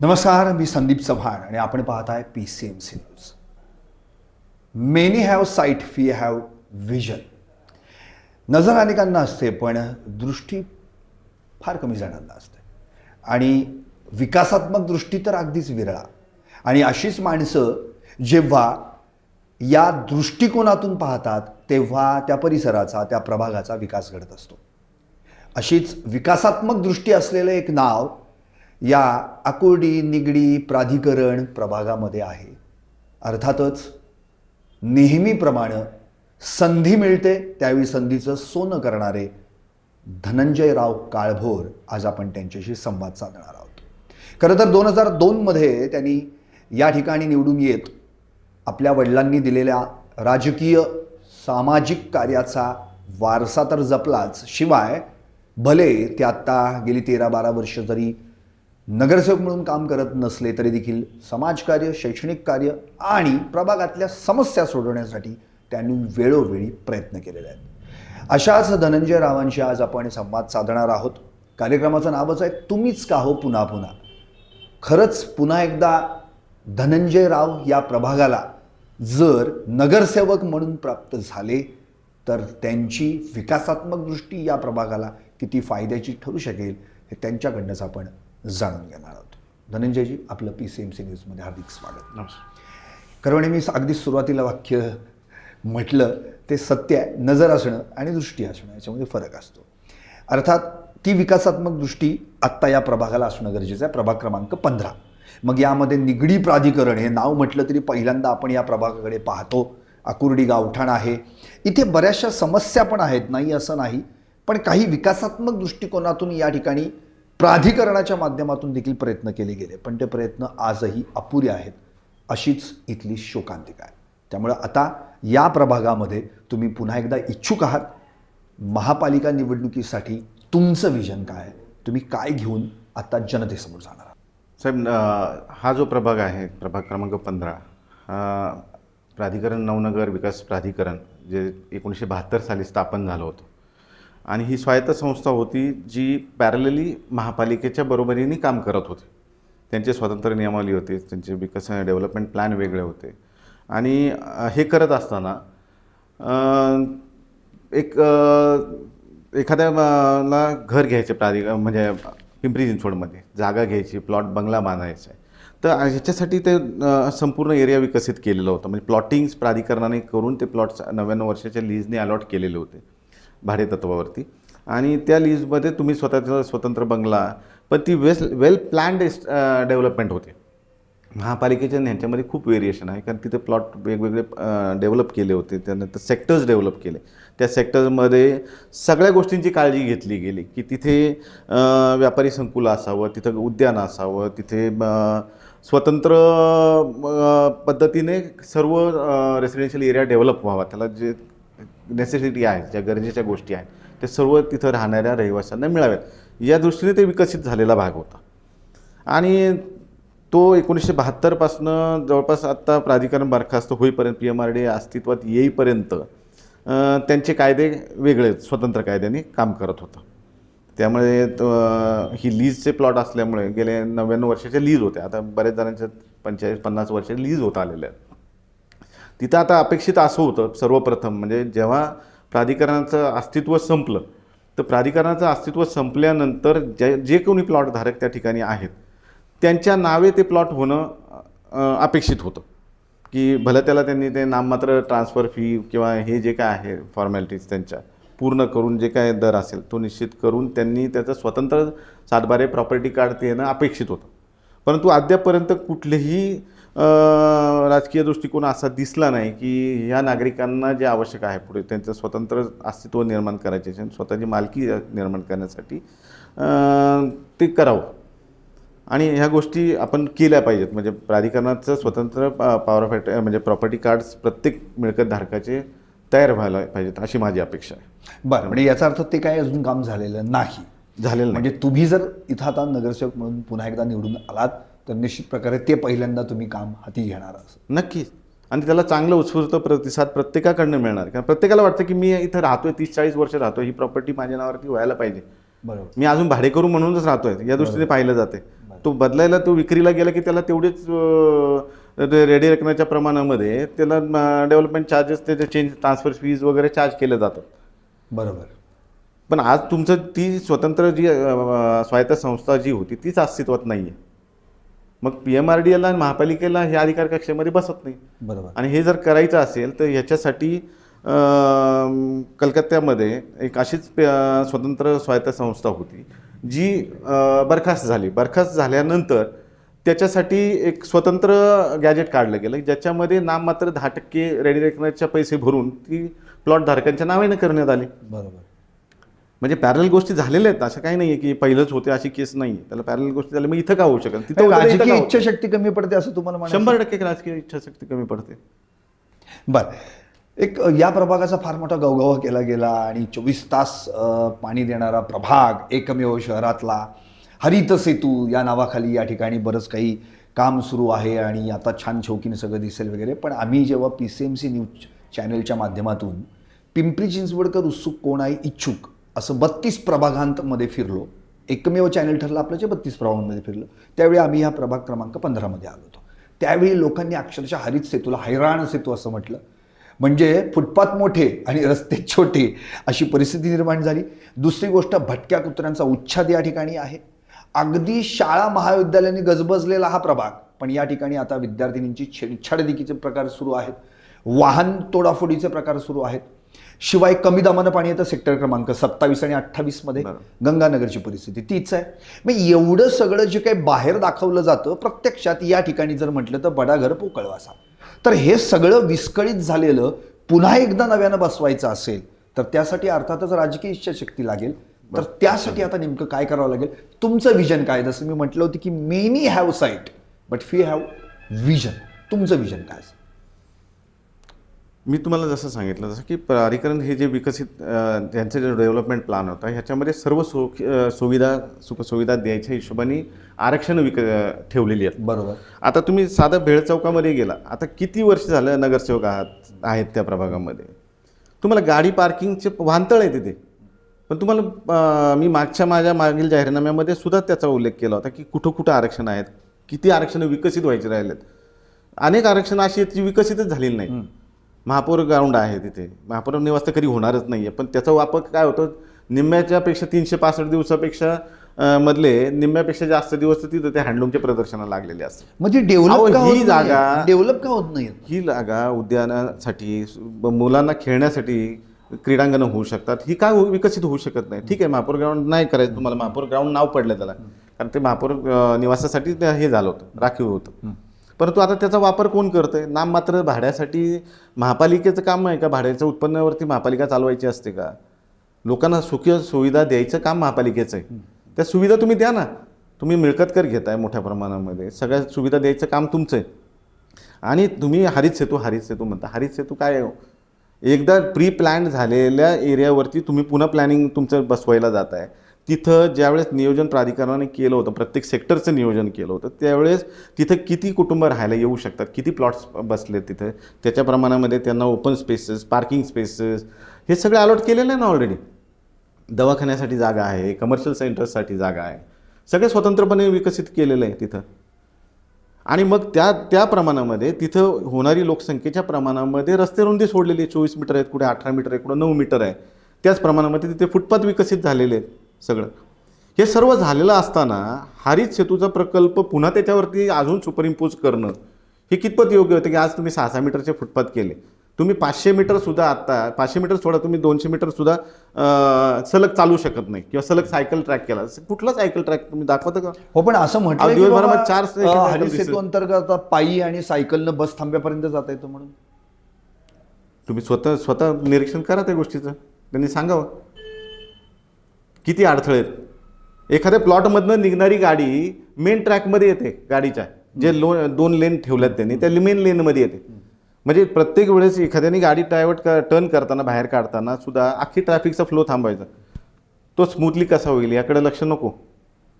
नमस्कार मी संदीप चव्हाण आणि आपण पाहत आहे P C M C news many have sight few have vision नजर अनेकांना असते पण दृष्टी फार कमी जणांना असते. आणि विकासात्मक दृष्टी तर अगदीच विरळा. आणि अशीच माणसं जेव्हा या दृष्टिकोनातून पाहतात तेव्हा त्या परिसराचा त्या प्रभागाचा विकास घडत असतो. अशीच विकासात्मक दृष्टी असलेलं एक नाव या आकुर्डी निगडी प्राधिकरण प्रभागामध्ये आहे. अर्थातच नेहमीप्रमाणं संधी मिळते त्यावेळी संधीचं सोनं करणारे धनंजयराव काळभोर आज आपण त्यांच्याशी संवाद साधणार आहोत. खरं तर दोन हजार दोनमध्ये त्यांनी या ठिकाणी निवडून येत आपल्या वडिलांनी दिलेल्या राजकीय सामाजिक कार्याचा वारसा तर जपलाच शिवाय भले ते आत्ता गेली तेरा बारा वर्ष जरी नगरसेवक म्हणून काम करत नसले तरी देखील समाजकार्य शैक्षणिक कार्य आणि प्रभागातल्या समस्या सोडवण्यासाठी त्यांनी वेळोवेळी प्रयत्न केलेले आहेत. अशाच धनंजय रावांशी आज आपण संवाद साधणार आहोत. कार्यक्रमाचं नावच आहे तुम्हीच का हो पुन्हा पुन्हा? खरंच पुन्हा एकदा धनंजय राव या प्रभागाला जर नगरसेवक म्हणून प्राप्त झाले तर त्यांची विकासात्मक दृष्टी या प्रभागाला किती फायद्याची ठरू शकेल हे त्यांच्याकडनंच आपण जाणून घेणार आहोत. धनंजयजी आपलं पी सी एम सी न्यूजमध्ये हार्दिक स्वागत. नमस्कार. खरं मी अगदी सुरुवातीला वाक्य म्हटलं ते सत्य आहे नजर असणं आणि दृष्टी असणं याच्यामध्ये फरक असतो. अर्थात ती विकासात्मक दृष्टी आत्ता या प्रभागाला असणं गरजेचं आहे. प्रभाग क्रमांक पंधरा. मग यामध्ये निगडी प्राधिकरण हे नाव म्हटलं तरी पहिल्यांदा आपण या प्रभागाकडे पाहतो. आकुर्डी गावठाण आहे. इथे बऱ्याचशा समस्या पण आहेत नाही असं नाही पण काही विकासात्मक दृष्टिकोनातून या ठिकाणी प्राधिकरणाच्या माध्यमातून देखील प्रयत्न केले गेले पण ते प्रयत्न आजही अपुरे आहेत अशीच इथली शोकांतिका आहे. त्यामुळं आता या प्रभागामध्ये तुम्ही पुन्हा एकदा इच्छुक आहात महापालिका निवडणुकीसाठी तुमचं विजन काय आहे? तुम्ही काय घेऊन आता जनतेसमोर जाणार आहात? साहेब हा जो प्रभाग आहे प्रभाग क्रमांक पंधरा हा प्राधिकरण नवनगर विकास प्राधिकरण जे एकोणीसशे बहात्तर साली स्थापन झालं होतं आणि ही स्वायत्त संस्था होती जी पॅरलली महापालिकेच्या बरोबरीने काम करत होती. त्यांचे स्वतंत्र नियमावली होते त्यांचे विकसन डेव्हलपमेंट प्लॅन वेगळे होते. आणि हे करत असताना एक एखाद्याला एखाद्या ला घर घ्यायचे प्राधिक म्हणजे पिंपरी चिंचवडमध्ये जागा घ्यायची प्लॉट बंगला बांधायचा आहे. तर ह्याच्यासाठी ते संपूर्ण एरिया विकसित केलेलं होतं. म्हणजे प्लॉटिंग्स प्राधिकरणाने करून ते प्लॉट्स नव्याण्णव वर्षाच्या लीजने अलॉट केलेले होते. भाडेतत्वावरती. आणि त्या लीजमध्ये तुम्ही स्वतःचा स्वतंत्र बंगला पण ती वेस वेल प्लॅन्ड डेव्हलपमेंट होते. महापालिकेच्या ह्यांच्यामध्ये खूप वेरिएशन आहे कारण तिथे प्लॉट वेगवेगळे डेव्हलप केले होते त्यानंतर सेक्टर्स डेव्हलप केले. त्या सेक्टर्समध्ये सगळ्या गोष्टींची काळजी घेतली गेली की तिथे व्यापारी संकुल असावं तिथं उद्यान असावं तिथे स्वतंत्र पद्धतीने सर्व रेसिडेन्शियल एरिया डेव्हलप व्हावा त्याला जे नेसेसिटी आहे ज्या गरजेच्या गोष्टी आहेत ते सर्व तिथं राहणाऱ्या रहिवाशांना मिळाव्यात या दृष्टीने ते विकसित झालेला भाग होता. आणि तो एकोणीसशे बहात्तरपासनं जवळपास आत्ता प्राधिकरण बरखास्त होईपर्यंत पी एम आर डी अस्तित्वात येईपर्यंत त्यांचे कायदे वेगळे स्वतंत्र कायद्याने काम करत होतं. त्यामुळे ही लीजचे प्लॉट असल्यामुळे गेले नव्याण्णव वर्षाच्या लीज होत्या. आता बऱ्याच जणांच्या पंचेचाळीस पन्नास वर्ष लीज होत आलेल्या आहेत. तिथं आता अपेक्षित असं होतं सर्वप्रथम म्हणजे जेव्हा प्राधिकरणाचं अस्तित्व संपलं तर प्राधिकरणाचं अस्तित्व संपल्यानंतर जे जे कोणी प्लॉटधारक त्या ठिकाणी आहेत त्यांच्या नावे ते प्लॉट होणं अपेक्षित होतं. की भलं त्याला त्यांनी ते नाममात्र ट्रान्सफर फी किंवा हे जे काय आहे फॉर्मॅलिटीज त्यांच्या पूर्ण करून जे काय दर असेल तो निश्चित करून त्यांनी त्याचं स्वतंत्र सातबारे प्रॉपर्टी कार्ड ते येणं अपेक्षित होतं. परंतु अद्यापपर्यंत कुठलेही राजकीय दृष्टिकोन असा दिसला नाही की ह्या नागरिकांना जे आवश्यक आहे पुढे त्यांचं स्वतंत्र अस्तित्व निर्माण करायचे असेल स्वतःची मालकी निर्माण करण्यासाठी ते करावं. आणि ह्या गोष्टी आपण केल्या पाहिजेत. म्हणजे प्राधिकरणाचं स्वतंत्र पॉवर ऑफ ॲट म्हणजे प्रॉपर्टी कार्ड्स प्रत्येक मिळकत धारकाचे तयार व्हायला पाहिजेत अशी माझी अपेक्षा आहे. बरं म्हणजे याचा अर्थ ते काय अजून काम झालेलं नाही. झालेलं म्हणजे तुम्ही जर इथं आता नगरसेवक म्हणून पुन्हा एकदा निवडून आलात तर निश्चित प्रकारे ते पहिल्यांदा तुम्ही काम हाती घेणार असं नक्कीच. आणि त्याला चांगलं उत्स्फूर्त प्रतिसाद प्रत्येकाकडनं मिळणार. कारण प्रत्येकाला वाटतं की मी इथं राहतोय तीस चाळीस वर्ष राहतोय ही प्रॉपर्टी माझ्या नावावरती व्हायला पाहिजे. बरोबर. मी अजून भाडेकरू म्हणूनच राहतोय या दृष्टीने पाहिलं जाते. तो बदलायला तो विक्रीला गेला की त्याला तेवढेच रेडी रकमेच्या प्रमाणामध्ये त्याला डेव्हलपमेंट चार्जेस त्याचे चेंज ट्रान्सफर फीज वगैरे चार्ज केले जातात. बरोबर. पण आज तुमचं ती स्वतंत्र जी स्वायत्त संस्था जी होती तीच अस्तित्वात नाही आहे मग पी एम आर डी एलला आणि महापालिकेला हे अधिकार कक्षेमध्ये बसत नाही. बरोबर. आणि हे जर करायचं असेल तर ह्याच्यासाठी कलकत्त्यामध्ये एक अशीच स्वतंत्र स्वायत्त संस्था होती जी बरखास्त झाली. बरखास्त झाल्यानंतर त्याच्यासाठी एक स्वतंत्र गॅजेट काढलं गेलं ज्याच्यामध्ये नाममात्र दहा टक्के रेडी रेकनरच्या पैसे भरून ती प्लॉट धारकांच्या नावाने करण्यात आली. बरोबर. म्हणजे पॅरल गोष्टी झालेल्या आहेत. असं काही नाही आहे की पहिलंच होते अशी केस नाही त्याला पॅरल गोष्टी झाल्या मग इथं का होऊ शकेल तिथं इथं का राजकीय? इच्छाशक्ती कमी पडते असं तुम्हाला म्हणायचं शंभर टक्के राजकीय इच्छाशक्ती कमी पडते. बर. एक अ, या प्रभागाचा फार मोठा गवगवा केला गेला आणि चोवीस तास अ, पाणी देणारा प्रभाग एकमेव शहरातला हरित सेतू या नावाखाली या ठिकाणी बरंच काही काम सुरू आहे आणि आता छान शौकीने सगळं दिसेल वगैरे. पण आम्ही जेव्हा P C M C news चॅनलच्या माध्यमातून पिंपरी चिंचवडकर उत्सुक कोण आहे? इच्छुक. असं बत्तीस प्रभागांतमध्ये फिरलो. एकमेव चॅनल ठरलं आपलं जे बत्तीस प्रभागांमध्ये फिरलं. त्यावेळी आम्ही ह्या प्रभाग क्रमांक पंधरामध्ये आलो होतो. त्यावेळी लोकांनी अक्षरशः हरित सेतूला हैराण सेतू असं म्हटलं. म्हणजे फुटपाथ मोठे आणि रस्ते छोटे अशी परिस्थिती निर्माण झाली. दुसरी गोष्ट भटक्या कुत्र्यांचा उच्छाद या ठिकाणी आहे. अगदी शाळा महाविद्यालयाने गजबजलेला हा प्रभाग. पण या ठिकाणी आता विद्यार्थिनींची छेडछाडदिकीचे प्रकार सुरू आहेत. वाहन तोडाफोडीचे प्रकार सुरू आहेत. शिवाय कमी दामानं पाणी येतं सेक्टर क्रमांक सत्तावीस आणि अठ्ठावीसमध्ये गंगानगरची परिस्थिती तीच आहे. मग एवढं सगळं जे काही बाहेर दाखवलं जातं प्रत्यक्षात या ठिकाणी जर म्हटलं तर बडाघर पोकळवासा. तर हे सगळं विस्कळीत झालेलं पुन्हा एकदा नव्यानं बसवायचं असेल तर त्यासाठी अर्थातच राजकीय इच्छाशक्ती लागेल. तर त्यासाठी आता नेमकं काय करावं लागेल? तुमचं विजन काय? जसं मी म्हटलं होतं की many have sight but few have vision तुमचं विजन काय असेल? मी तुम्हाला जसं सांगितलं जसं की प्राधिकरण हे जे विकसित त्यांचं जे डेव्हलपमेंट प्लॅन होता ह्याच्यामध्ये सर्व सु सुविधा सुखसुविधा द्यायच्या हिशोबाने आरक्षण विक ठेवलेली आहेत. बरोबर. आता तुम्ही साधं भेळ चौकामध्ये गेला आता किती वर्ष झालं नगरसेवक आहात आहेत त्या प्रभागामध्ये? तुम्हाला गाडी पार्किंगचे वाहनतळ आहे तिथे. पण तुम्हाला मी मागच्या माझ्या मागील जाहीरनाम्यामध्ये सुद्धा त्याचा उल्लेख केला होता की कुठं कुठं आरक्षण आहेत किती आरक्षण विकसित व्हायचे राहिलेत. अनेक आरक्षण अशी आहेत जी विकसितच झालेली नाही महापौर ग्राउंड आहे तिथे. महापौर निवास तर कधी होणारच नाही आहे पण त्याचा वापर काय होतो? निम्म्याच्या पेक्षा तीनशे पासष्ट दिवसापेक्षा मधले निम्म्यापेक्षा जास्त दिवस तिथं त्या हँडलूमच्या प्रदर्शनाला लागलेले असतात. ती अहो, डेव्हलप ही जागा- डेव्हलप का होत नाही ही जागा उद्यानासाठी मुलांना खेळण्यासाठी क्रीडांगणं होऊ शकतात. ही काय विकसित होऊ शकत नाही? ठीक आहे महापौर ग्राउंड नाही करायचं. तुम्हाला महापौर ग्राउंड नाव पडलं त्याला. कारण ते महापौर निवासासाठी ते हे झालं होतं राखीव होतं. परंतु आता त्याचा वापर कोण करतंय? नाम मात्र भाड्यासाठी महापालिकेचं काम आहे का? भाड्याच्या उत्पन्नावरती महापालिका चालवायची असते का? लोकांना सुखी सुविधा द्यायचं काम महापालिकेचं आहे. त्या सुविधा तुम्ही द्या ना. तुम्ही मिळकत कर घेताय मोठ्या प्रमाणामध्ये. सगळ्या सुविधा द्यायचं काम तुमचं आहे. आणि तुम्ही हरित सेतू हरित सेतू म्हणता. हरित सेतू काय आहे हो? एकदा प्री प्लॅन झालेल्या एरियावरती तुम्ही पुन्हा प्लॅनिंग तुमचं बसवायला जात आहे तिथं ज्यावेळेस नियोजन प्राधिकरणाने केलं होतं प्रत्येक सेक्टरचं नियोजन केलं होतं त्यावेळेस तिथं किती कुटुंब राहायला येऊ शकतात? किती प्लॉट्स बसले तिथे? त्याच्या प्रमाणामध्ये त्यांना ओपन स्पेसेस पार्किंग स्पेसेस हे सगळं अलॉट केलेलं आहे ना ऑलरेडी दवाखान्यासाठी जागा आहे कमर्शियल सेंटर्ससाठी जागा आहे. सगळे स्वतंत्रपणे विकसित केलेलं आहे तिथं. आणि मग त्या त्या प्रमाणामध्ये तिथं होणारी लोकसंख्येच्या प्रमाणामध्ये रस्ते रुंदी सोडलेली आहे. चोवीस मीटर आहेत कुठे अठरा मीटर आहे कुठे नऊ मीटर आहे. त्याच प्रमाणामध्ये तिथे फुटपाथ विकसित झालेले आहेत. सगळं. हे सर्व झालेलं असताना हरित सेतूचा प्रकल्प पुन्हा त्याच्यावरती अजून सुपरइम्पोज करणं हे कितपत योग्य होतं की आज तुम्ही सहा सहा मीटरचे फुटपाथ केले? तुम्ही पाचशे मीटर सुद्धा आता पाचशे मीटर सोडा तुम्ही दोनशे मीटर सुद्धा अं, सलग चालू शकत नाही किंवा सलग सायकल ट्रॅक केला. कुठला सायकल ट्रॅक तुम्ही दाखवता का? हो पण असं म्हटलं दिवसभरामध्ये चार हरित. सेतू अंतर्गत पायी आणि सायकलनं बस थांब्यापर्यंत जाता येतं म्हणून. तुम्ही स्वतः स्वतः निरीक्षण करा त्या गोष्टीचं. त्यांनी सांगावं. किती अडथळे आहेत? एखाद्या प्लॉटमधनं निघणारी गाडी मेन ट्रॅकमध्ये येते गाडीच्या. जे लो दोन लेन ठेवल्यात त्यांनी त्या मेन लेनमध्ये येते. म्हणजे प्रत्येक वेळेस एखाद्याने गाडी डायव्हर्ट कर टर्न करताना बाहेर काढताना सुद्धा अख्खी ट्रॅफिकचा फ्लो थांबायचा तो स्मूथली कसा होईल याकडे लक्ष नको.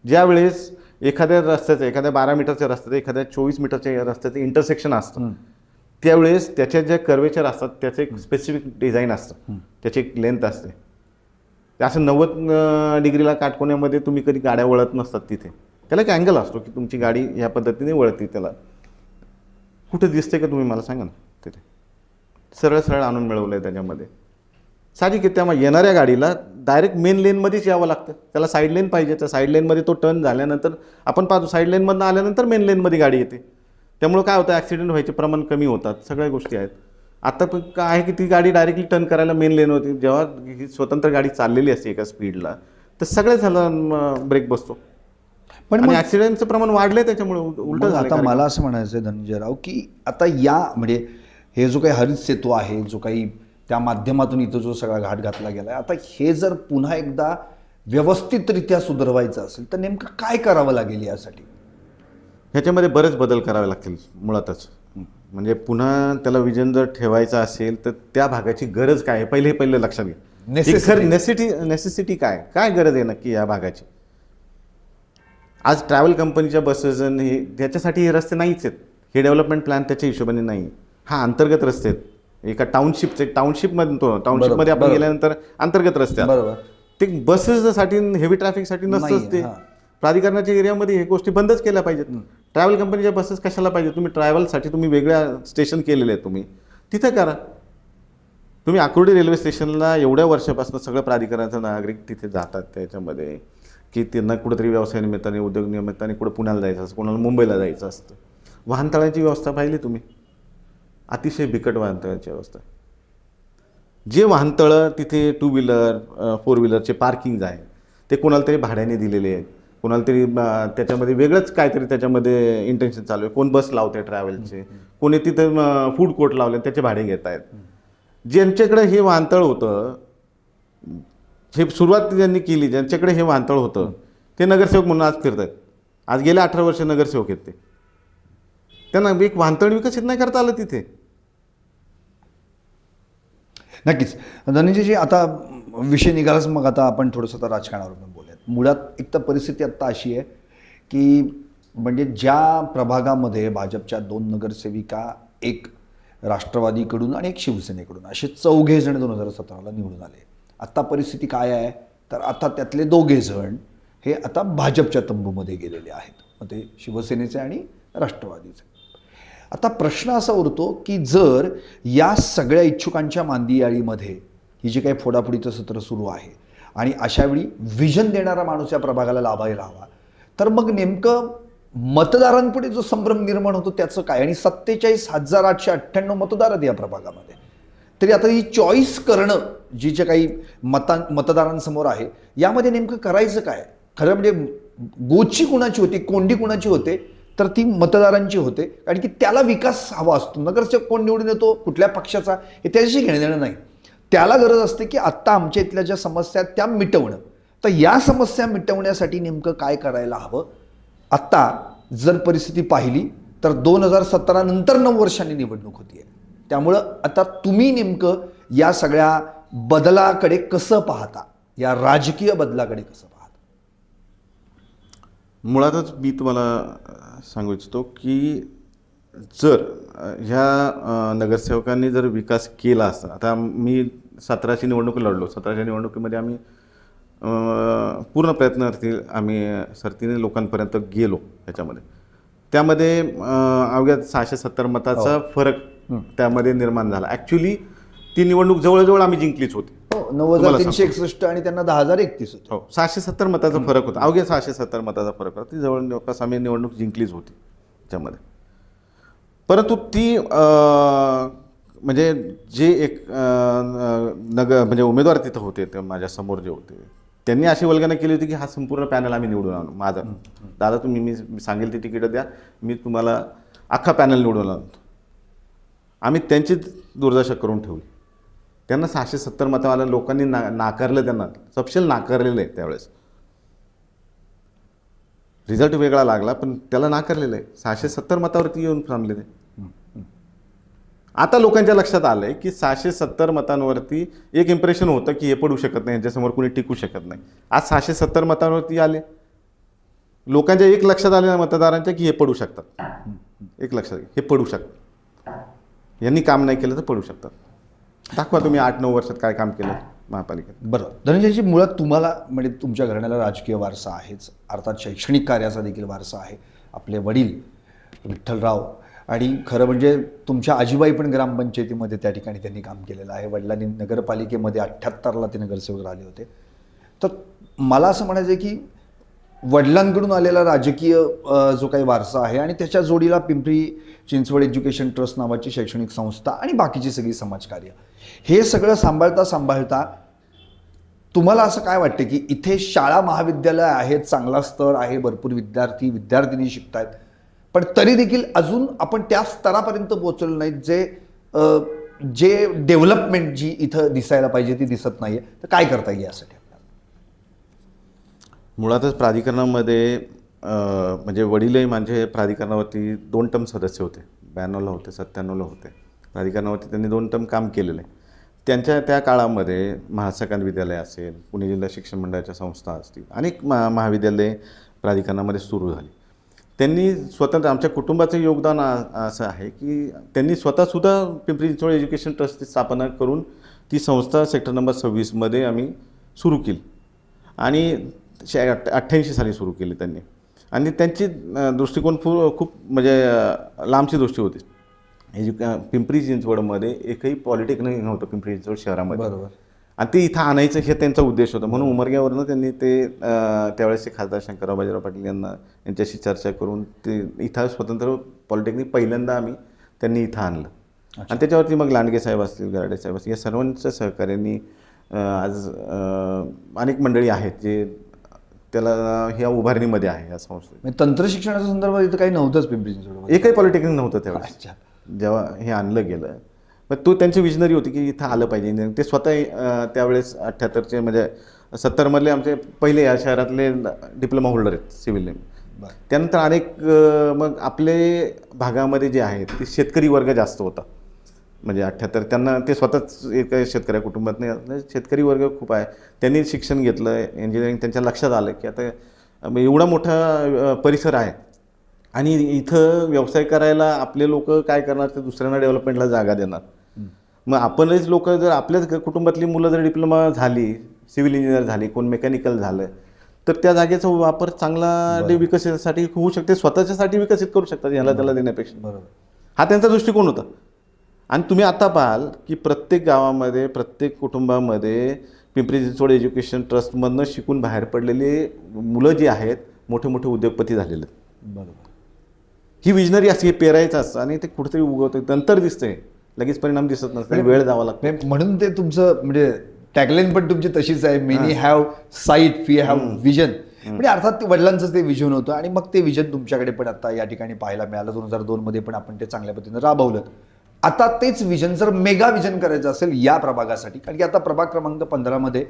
ज्या वेळेस एखाद्या रस्त्याचं एखाद्या बारा मीटरच्या रस्त्याचं एखाद्या चोवीस मिटरच्या रस्त्याचं इंटरसेक्शन असतं त्यावेळेस त्याच्या ज्या कर्वेचर असतात त्याचं एक स्पेसिफिक डिझाईन असतं. त्याची एक लेंथ असते. असं नव्वद डिग्रीला काटकोण्यामध्ये तुम्ही कधी गाड्या वळत नसतात तिथे. त्याला एक अँगल असतो की तुमची गाडी ह्या पद्धतीने वळते त्याला. कुठं दिसते का तुम्ही मला सांगा ना तिथे. सरळ सरळ आणून मिळवलं आहे त्याच्यामध्ये. साधी की त्यामुळे येणाऱ्या गाडीला डायरेक्ट मेन लेनमध्येच यावं लागतं. त्याला साईड लेन पाहिजे तर साईड लेनमध्ये तो टर्न झाल्यानंतर आपण पाहतो साईड लेनमधनं आल्यानंतर मेन लेनमध्ये गाडी येते. त्यामुळं काय होतं ॲक्सिडेंट व्हायचे प्रमाण कमी होतात. सगळ्या गोष्टी आहेत. आता पण काय आहे की ती गाडी डायरेक्टली टर्न करायला मेन लेन होती जेव्हा ही स्वतंत्र गाडी चाललेली असते एका स्पीडला तर सगळे झालं ब्रेक बसतो. पण ऍक्सिडेंटचं प्रमाण वाढलंय त्याच्यामुळे उलट आता मला असं म्हणायचं आहे धनंजयराव की आता या म्हणजे हे जो काही हरित सेतू आहे जो काही त्या माध्यमातून इथं जो सगळा घाट घातला गेला आहे आता हे जर पुन्हा एकदा व्यवस्थितरित्या सुधारवायचं असेल तर नेमकं काय करावं लागेल यासाठी? ह्याच्यामध्ये बरेच बदल करावे लागतील मुळातच. म्हणजे पुन्हा त्याला विजन जर ठेवायचं असेल तर त्या भागाची गरज काय आहे? पहिले हे पहिले लक्षात घ्या. नेसिटी नेसेसिटी काय? काय गरज आहे नक्की या भागाची? आज ट्रॅव्हल कंपनीच्या बसेस हे त्याच्यासाठी हे रस्ते नाहीच आहेत. हे डेव्हलपमेंट प्लॅन त्याच्या हिशोबाने नाही. हा अंतर्गत रस्ते आहेत. एका टाउनशिपचे टाउनशिपमध्ये तो टाउनशिपमध्ये आपण. गेल्यानंतर अंतर्गत रस्ते आहेत. बरोबर. ते बसेससाठी हेवी ट्रॅफिकसाठी नसतंच नाहीये, ते. प्राधिकरणाच्या एरियामध्ये हे गोष्टी बंदच केल्या पाहिजेत ट्रॅव्हल कंपनीच्या बसेस कशाला पाहिजे तुम्ही ट्रॅव्हलसाठी तुम्ही वेगळ्या स्टेशन केलेले आहेत तुम्ही. तिथं करा. तुम्ही आकुर्डी रेल्वे स्टेशनला एवढ्या वर्षापासून सगळं प्राधिकरणाचं नागरिक तिथे जातात त्याच्यामध्ये. की त्यांना कुठेतरी व्यवसाय निमित्ताने उद्योग निमित्ताने कुठं पुण्याला जायचं असतं कोणाला मुंबईला जायचं असतं. वाहनतळाची व्यवस्था पाहिली तुम्ही. अतिशय बिकट वाहनतळाची व्यवस्था. जे वाहनतळं तिथे टू व्हीलर फोर व्हीलरचे पार्किंग आहे ते कोणाला तरी भाड्याने दिलेले आहेत. कोणाला तरी त्याच्यामध्ये वेगळंच काहीतरी त्याच्यामध्ये इंटेन्शन चालू आहे. कोण बस लावते ट्रॅव्हलचे कोणी तिथे फूड कोर्ट लावले त्याचे भाडे घेत आहेत. ज्यांच्याकडे हे वाहनतळ होतं हे सुरुवात ज्यांनी केली ज्यांच्याकडे हे वांतळ होतं ते नगरसेवक म्हणून आज फिरत आहेत आज गेले अठरा वर्ष नगरसेवक आहेत ते. त्यांना एक वाहनतळ विकसित नाही करता आलं तिथे. नक्कीच. धनंजयजी आता विषय निघालाच मग आता आपण थोडंसं आता राजकारणावर पण बोलूया मुळात एक तर परिस्थिती आत्ता अशी आहे की म्हणजे ज्या प्रभागामध्ये भाजपच्या दोन नगरसेविका एक राष्ट्रवादीकडून आणि एक शिवसेनेकडून असे चौघे जण दोन हजार सतराला निवडून आले. आत्ता परिस्थिती काय आहे? तर आता त्यातले दोघे जण हे आता भाजपच्या तंबूमध्ये गेलेले आहेत. मग ते शिवसेनेचे आणि राष्ट्रवादीचे. आता प्रश्न असा उरतो की जर या सगळ्या इच्छुकांच्या मांदियाळीमध्ये ही जी काही फोडाफोडीचं सत्र सुरू आहे आणि अशावेळी विजन देणारा माणूस या प्रभागाला लाभायला हवा. तर मग नेमकं मतदारांपुढे जो संभ्रम निर्माण होतो त्याचं काय? आणि सत्तेचाळीस हजार आठशे अठ्ठ्याण्णव मतदार आहेत या प्रभागामध्ये. तरी आता ही चॉईस करणं जी जे काही मता मतदारांसमोर आहे यामध्ये नेमकं करायचं काय? खरं म्हणजे गोची कुणाची होती कोंडी कुणाची होते तर ती मतदारांची होते. कारण की त्याला विकास हवा असतो. नगरसेवक कोण निवडून येतो? कुठल्या पक्षाचा? हे त्याच्याशी घेणं देणं नाही. त्याला गरज असते की आत्ता आमच्या इथल्या ज्या समस्या आहेत त्या मिटवणं. तर या समस्या मिटवण्यासाठी नेमकं काय करायला हवं? आत्ता जर परिस्थिती पाहिली तर दोन हजार सतरा नंतर नऊ वर्षांनी निवडणूक होती आहे त्यामुळं आता तुम्ही नेमकं या सगळ्या बदलाकडे कसं पाहता? या राजकीय बदलाकडे कसं पाहता? मुळातच मी तुम्हाला सांगू इच्छितो की जर ह्या नगरसेवकांनी जर विकास केला असता आता मी सतराची निवडणूक लढलो. सतराच्या निवडणुकीमध्ये आम्ही पूर्ण प्रयत्नार्थी आम्ही सरतीने लोकांपर्यंत गेलो ह्याच्यामध्ये. त्यामध्ये अवघ्या सहाशे सत्तर मताचा फरक त्यामध्ये निर्माण झाला. ॲक्च्युली ती निवडणूक जवळजवळ आम्ही जिंकलीच होती. हो नऊ हजार तीनशे एकसष्ट आणि त्यांना दहा हजार एकतीस होते. हो सहाशे सत्तर मताचा फरक होता. अवघ्या सहाशे सत्तर मताचा फरक होता. ती जवळपास आम्ही निवडणूक जिंकलीच होती त्याच्यामध्ये परंतु ती म्हणजे जे एक नग म्हणजे उमेदवार तिथं होते ते माझ्यासमोर जे होते. त्यांनी अशी वल्गना केली होती की हा संपूर्ण पॅनल आम्ही निवडून आणू. माझा. दादा तुम्ही मी मी सांगेल ती तिकीटं द्या. मी तुम्हाला अख्खा पॅनल निवडून आणतो. आम्ही त्यांचीच दुर्दशा करून ठेवली. त्यांना सहाशे सत्तर मतावाल्या लोकांनी ना नाकारलं त्यांना. सपशेल नाकारलेलं आहे त्यावेळेस. रिझल्ट वेगळा लागला पण त्याला नाकारलेलं आहे. सहाशे सत्तर मतावरती येऊन थांबलेले. आता लोकांच्या लक्षात आलंय की सहाशे सत्तर मतांवरती एक इम्प्रेशन होतं की हे पडू शकत नाही यांच्यासमोर कोणी टिकू शकत नाही. आज सहाशे सत्तर मतांवरती आले. लोकांच्या एक लक्षात आले मतदारांच्या की हे पडू शकतात. एक लक्षात हे पडू शकतात. यांनी काम नाही केलं तर पडू शकतात. दाखवा तुम्ही आठ नऊ वर्षात काय काम केलं. महापालिकेत. बरं. धनंजयजी मुळात तुम्हाला म्हणजे तुमच्या घराण्याला राजकीय वारसा आहेच. अर्थात शैक्षणिक कार्याचा देखील वारसा आहे. आपले वडील विठ्ठलराव आणि खरं म्हणजे तुमच्या आजीबाई पण ग्रामपंचायतीमध्ये त्या ठिकाणी त्यांनी काम केलेलं आहे. वडिलांनी नगरपालिकेमध्ये अठ्ठ्याहत्तरला ते नगरसेवक राहिले होते. तर मला असं म्हणायचं आहे की वडिलांकडून आलेला राजकीय जो काही वारसा आहे आणि त्याच्या जोडीला पिंपरी चिंचवड एज्युकेशन ट्रस्ट नावाची शैक्षणिक संस्था आणि बाकीची सगळी समाजकार्य. हे सगळं सांभाळता सांभाळता तुम्हाला असं काय वाटतं की इथे शाळा महाविद्यालय आहेत चांगला स्तर आहे भरपूर विद्यार्थी विद्यार्थिनी शिकत आहेत पण तरी देखील अजून आपण त्या स्तरापर्यंत पोहोचलो नाहीत जे जे डेव्हलपमेंट जी इथं दिसायला पाहिजे ती दिसत नाही आहे तर काय करता येईल यासाठी? मुळातच प्राधिकरणामध्ये म्हणजे वडीलही माझे प्राधिकरणावरती दोन टर्म सदस्य होते. ब्याण्णवला होते सत्त्याण्णवला होते. प्राधिकरणावरती त्यांनी दोन टर्म काम केलेलं. आहे त्यांच्या त्या काळामध्ये महासकांत विद्यालय असेल पुणे जिल्हा शिक्षण मंडळाच्या संस्था असतील अनेक महा महाविद्यालये प्राधिकरणामध्ये सुरू झाली. त्यांनी स्वतंत्र आमच्या कुटुंबाचं योगदान असं आहे की त्यांनी स्वतःसुद्धा पिंपरी चिंचवड एज्युकेशन ट्रस्टची स्थापना करून ती संस्था सेक्टर नंबर सव्वीसमध्ये आम्ही सुरू केली. आणि शे अठ अठ्ठ्याऐंशी साली सुरू केली त्यांनी. आणि त्यांची दृष्टिकोन फु खूप म्हणजे लांबची दृष्टी होती. अं, पिंपरी चिंचवडमध्ये एकही पॉलिटेक्निक नव्हतं पिंपरी चिंचवड शहरामध्ये. बरोबर. आणि ते इथं आणायचं हे त्यांचा उद्देश होता. म्हणून उमरग्यावरनं त्यांनी ते त्यावेळेसचे खासदार शंकरराव बाजीराव पाटील यांना यांच्याशी चर्चा करून ते इथं स्वतंत्र पॉलिटेक्निक पहिल्यांदा आम्ही त्यांनी इथं आणलं. आणि त्याच्यावरती मग लांडगे साहेब असतील गराडे साहेब असतील या सर्वांच्या सहकार्याने आज अनेक मंडळी आहेत जे त्याला ह्या उभारणीमध्ये आहे या संस्थेत. म्हणजे तंत्र शिक्षणाच्या संदर्भात इथं काही नव्हतंच पिंपरी चिंचवडमध्ये एकही पॉलिटेक्निक नव्हतं त्यावेळेस अच्छा. जेव्हा हे आणलं गेलं. मग तो त्यांची विजनरी होती की इथं आलं पाहिजे. इंजिनिअरिंग ते स्वतः त्यावेळेस अठ्ठ्याहत्तरचे म्हणजे सत्तरमधले आमचे पहिले या शहरातले डिप्लोमा होल्डर आहेत सिव्हिल त्यानंतर अनेक मग आपले भागामध्ये जे आहेत ते शेतकरी वर्ग जास्त होता. म्हणजे अठ्ठ्याहत्तर त्यांना ते स्वतःच एक शेतकऱ्या कुटुंबात नाही शेतकरी वर्ग खूप आहे. त्यांनी शिक्षण घेतलं इंजिनिअरिंग त्यांच्या लक्षात आलं की आता अं, एवढा मोठा परिसर आहे. आणि इथं व्यवसाय करायला आपले लोक काय करणार? ते दुसऱ्यांना डेव्हलपमेंटला जागा देणार. मग आपणच लोक जर आपल्याच कुटुंबातली मुलं जर डिप्लोमा झाली सिव्हिल इंजिनियर झाली कोण मेकॅनिकल झालं तर त्या जागेचा वापर चांगला विकसितसाठी होऊ शकते. स्वतःच्यासाठी विकसित करू शकतात याला त्याला देण्यापेक्षा. बरोबर. हा त्यांचा दृष्टिकोन होता. आणि तुम्ही आता पाहाल की प्रत्येक गावामध्ये प्रत्येक कुटुंबामध्ये पिंपरी चिंचवड एज्युकेशन ट्रस्टमधनं शिकून बाहेर पडलेले मुलं जी आहेत मोठे मोठे उद्योगपती झालेले. आहेत बरोबर. ही विजनरी असते हे पेरायचं असतं आणि ते कुठेतरी उगवतं नंतर दिसतंय. लगेच परिणाम दिसत नसते वेळ जावा लागतो. म्हणून ते तुमचं म्हणजे टॅगलाईन पण तुमची तशीच आहे. Many have sight few have vision म्हणजे अर्थात ते वडिलांचं ते विजन होतं. आणि मग ते विजन तुमच्याकडे पण आता या ठिकाणी पाहायला मिळालं. दोन हजार दोन मध्ये पण आपण ते चांगल्या पद्धतीनं राबवलं. आता तेच विजन जर मेगा विजन करायचं असेल या प्रभागासाठी कारण की आता प्रभाग क्रमांक पंधरामध्ये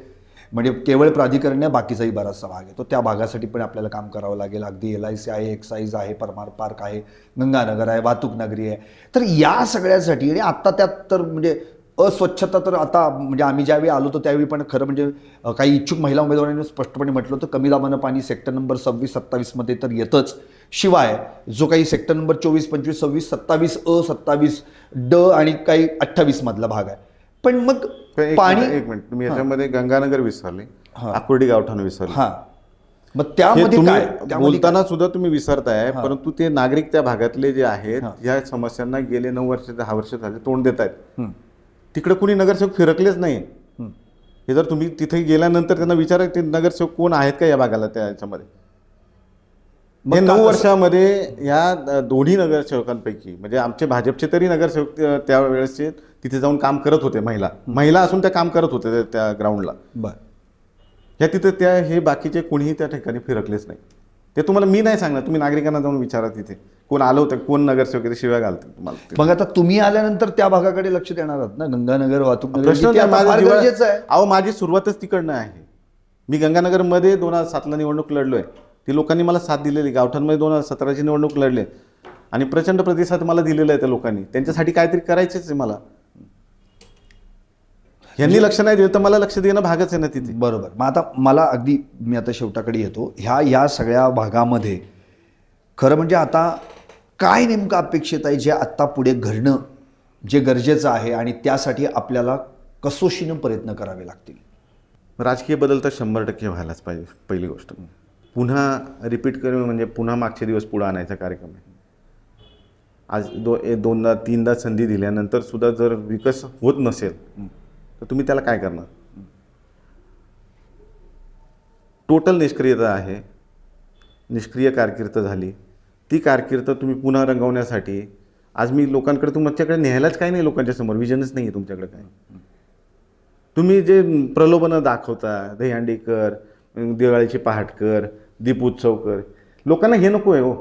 म्हणजे केवळ प्राधिकरण बाकीचाही बराचसा भाग आहे. तो त्या भागासाठी पण आपल्याला काम करावं लागेल. अगदी एल आय सी आहे एक्साईज आहे परमार पार्क आहे गंगानगर आहे वाहतूक नगरी आहे. तर या सगळ्यासाठी आणि आत्ता त्यात तर म्हणजे अस्वच्छता तर आता म्हणजे आम्ही ज्यावेळी आलो होतो त्यावेळी पण खरं म्हणजे काही इच्छुक महिला उमेदवारांनी स्पष्टपणे म्हटलं होतं कमी दाबानं पाणी सेक्टर नंबर सव्वीस सत्तावीसमध्ये तर येतच. शिवाय जो काही सेक्टर नंबर चोवीस पंचवीस सव्वीस सत्तावीस अ सत्तावीस ड आणि काही अठ्ठावीस मधला भाग आहे. पण मग पण एक मिनिट- तुम्ही याच्यामध्ये गंगानगर विसरले. आकुर्डी गावठाण विसरले. हा. मग त्यामध्ये काय बोलताना सुद्धा तुम्ही विसरताय परंतु ते नागरिक त्या भागातले जे आहेत या समस्यांना गेले नऊ वर्ष दहा वर्ष झाले तोंड देत आहेत. तिकडे कुणी नगरसेवक फिरकलेच नाही. हं. जर तुम्ही तिथे गेल्यानंतर त्यांना विचारा ते नगरसेवक कोण आहेत का या भागाला त्या याच्यामध्ये? मग नऊ वर्षामध्ये या दोन्ही नगरसेवकांपैकी म्हणजे आमचे भाजपचे तरी नगरसेवक त्या- त्यावेळेसचे तिथे जाऊन काम करत होते महिला. महिला असून त्या काम करत होते त्या- त्या ग्राउंडला बरं. ह्या तिथे त्या हे बाकीचे कोणीही त्या ठिकाणी फिरकलेच नाही. ते तुम्हाला मी नाही सांगणार तुम्ही नागरिकांना जाऊन विचारा तिथे. कोण आलं होतं कोण नगरसेवक आहे ते शिव्या घालतील तुम्हाला. मग आता तुम्ही आल्यानंतर त्या भागाकडे लक्ष देणार आहात ना? गंगानगर वाहतूक प्रश्न आहे. अहो माझी सुरुवातच तिकडनं आहे. मी गंगानगरमध्ये दोन हजार सातला निवडणूक लढलोय. ती लोकांनी मला साथ दिलेली गावठाणमध्ये दोन हजार सतराची निवडणूक लढले. आणि प्रचंड प्रतिसाद मला दिलेला आहे त्या लोकांनी. त्यांच्यासाठी काहीतरी करायचंच आहे मला. यांनी लक्ष नाही दिलं तर मला लक्ष देणं भागच आहे ना तिथे. बरोबर. मग आता मला अगदी मी आता शेवटाकडे येतो. ह्या या सगळ्या भागामध्ये खरं म्हणजे आता काय नेमकं अपेक्षित आहे जे आत्ता पुढे घडणं जे गरजेचं आहे आणि त्यासाठी आपल्याला कसोशीनं प्रयत्न करावे लागतील? राजकीय बदल तर शंभर टक्के व्हायलाच पाहिजे पहिली गोष्ट पुन्हा रिपीट करून म्हणजे पुन्हा मागचे दिवस पुढं आणायचा कार्यक्रम आहे. आज दो दोनदा तीनदा संधी दिल्यानंतर सुद्धा जर विकास होत नसेल तर तुम्ही त्याला काय करणार? टोटल निष्क्रियता आहे. निष्क्रिय कारकीर्द झाली. ती कारकीर्द तुम्ही पुन्हा रंगवण्यासाठी आज मी लोकांकडे तुमच्याकडे न्यायलाच काही नाही लोकांच्या समोर. विजनच नाही आहे तुमच्याकडे काय तुम्ही जे प्रलोभनं दाखवता दहीहंडी कर दिवाळीची पहाट कर दीपोत्सव कर लोकांना हे नको आहे हो.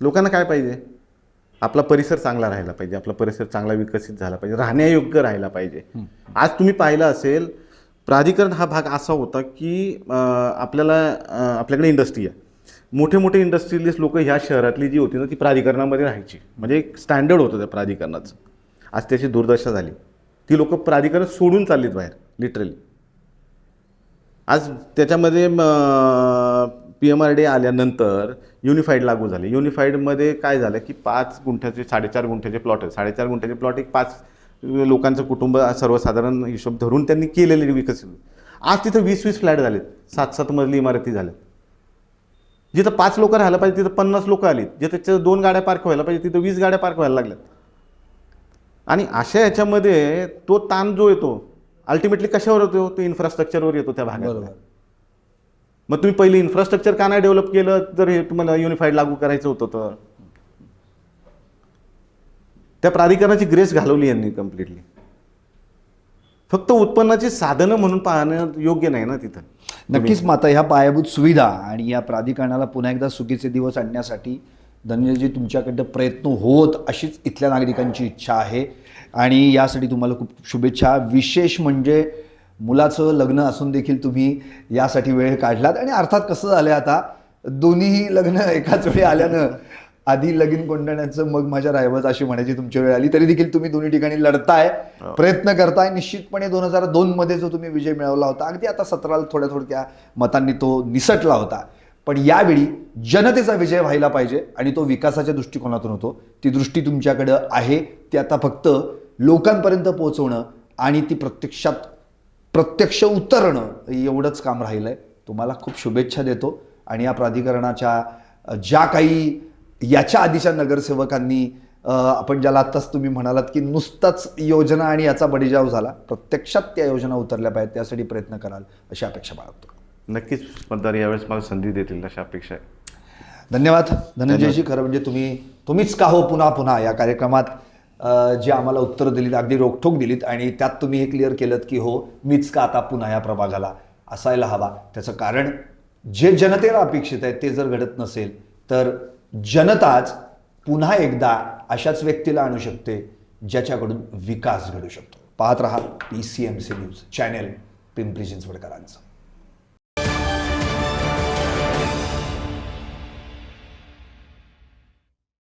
लोकांना काय पाहिजे? आपला परिसर चांगला राहायला पाहिजे आपला परिसर चांगला विकसित झाला पाहिजे राहण्यायोग्य राहायला पाहिजे. आज तुम्ही पाहिलं असेल प्राधिकरण हा भाग असा होता की आपल्याला आपल्याकडे इंडस्ट्री आहे. मोठे मोठे इंडस्ट्रियलिस्ट लोक ह्या शहरातली जी होती ना ती प्राधिकरणामध्ये राहायची. म्हणजे एक स्टँडर्ड होतं त्या प्राधिकरणाचं. आज त्याची दुर्दशा झाली. ती लोक प्राधिकरण सोडून चाललीत बाहेर लिटरली आज त्याच्यामध्ये पी एम आर डी आल्यानंतर युनिफाईड लागू झाले. युनिफाईडमध्ये काय झालं की पाच गुंठ्याचे साडेचार गुंठ्याचे प्लॉट आहेत. साडेचार गुंठ्याचे प्लॉट एक पाच लोकांचं कुटुंब सर्वसाधारण हिशोब धरून त्यांनी केलेले विकसित. आज तिथं वीस वीस फ्लॅट झालेत. सात सात मजली इमारती झाल्या जिथं पाच लोक राहायला पाहिजे तिथं पन्नास लोक आलीत. जिथं दोन गाड्या पार्क व्हायला पाहिजे तिथं वीस गाड्या पार्क व्हायला लागल्यात. आणि अशा याच्यामध्ये तो ताण जो येतो अल्टिमेटली कशावर येतो तो इन्फ्रास्ट्रक्चरवर येतो त्या भागात मग तुम्ही पहिले इन्फ्रास्ट्रक्चर का नाही डेव्हलप केलं? जर हे तुम्हाला युनिफाईड लागू करायचं होतं तर. त्या प्राधिकरणाची ग्रेस घालवली यांनी कम्प्लिटली फक्त उत्पन्नाची साधनं म्हणून पाहणं योग्य नाही ना तिथं. नक्कीच माता ह्या पायाभूत सुविधा आणि या प्राधिकरणाला पुन्हा एकदा सुखीचे दिवस आणण्यासाठी धनंजयजी तुमच्याकडं प्रयत्न होत अशीच इथल्या नागरिकांची इच्छा आहे. आणि यासाठी तुम्हाला खूप शुभेच्छा. विशेष म्हणजे मुलाचं लग्न असून देखील तुम्ही यासाठी वेळ काढलात. आणि अर्थात कसं झालं आता दोन्हीही लग्न एकाच वेळी आल्यानं आधी लगीन कोंडण्याचं मग माझ्या रायवत अशी म्हणायची तुमची वेळ आली तरी देखील तुम्ही दोन्ही ठिकाणी लढताय प्रयत्न करताय. निश्चितपणे दोन हजार दोन मध्ये जो तुम्ही विजय मिळवला होता अगदी आता सतराला थोड्या थोडक्या मतांनी तो निसटला होता. पण यावेळी जनतेचा विजय व्हायला पाहिजे आणि तो विकासाच्या दृष्टिकोनातून होतो. ती दृष्टी तुमच्याकडं आहे ती आता फक्त लोकांपर्यंत पोहोचवणं आणि ती प्रत्यक्षात प्रत्यक्ष उतरणं एवढंच काम राहिलं आहे तुम्हाला खूप शुभेच्छा देतो. आणि या प्राधिकरणाच्या ज्या काही याच्या आधीच्या नगरसेवकांनी आपण ज्याला आत्ताच तुम्ही म्हणालात की नुसताच योजना आणि याचा बडीजाव झाला प्रत्यक्षात त्या योजना उतरल्या पाहिजेत त्यासाठी प्रयत्न कराल अशी अपेक्षा बाळगतो. नक्कीच मतदार यावेळेस मला संधी देतील अशा अपेक्षा आहे. धन्यवाद. धनंजयजी खरं म्हणजे तुम्ही तुम्हीच का हो पुन्हा पुन्हा या कार्यक्रमात? जी आम्हाला उत्तरं दिलीत अगदी रोखोक दिलीत आणि त्यात तुम्ही हे क्लिअर केलं की हो मीच का आता पुन्हा या प्रभागाला असायला हवा? त्याचं कारण जे जनतेला अपेक्षित आहे ते जर घडत नसेल तर जनताच पुन्हा एकदा अशाच व्यक्तीला आणू शकते ज्याच्याकडून विकास घडू शकतो. पाहत रहा P C M C news channel Pimpri चिंचवडकरांचं.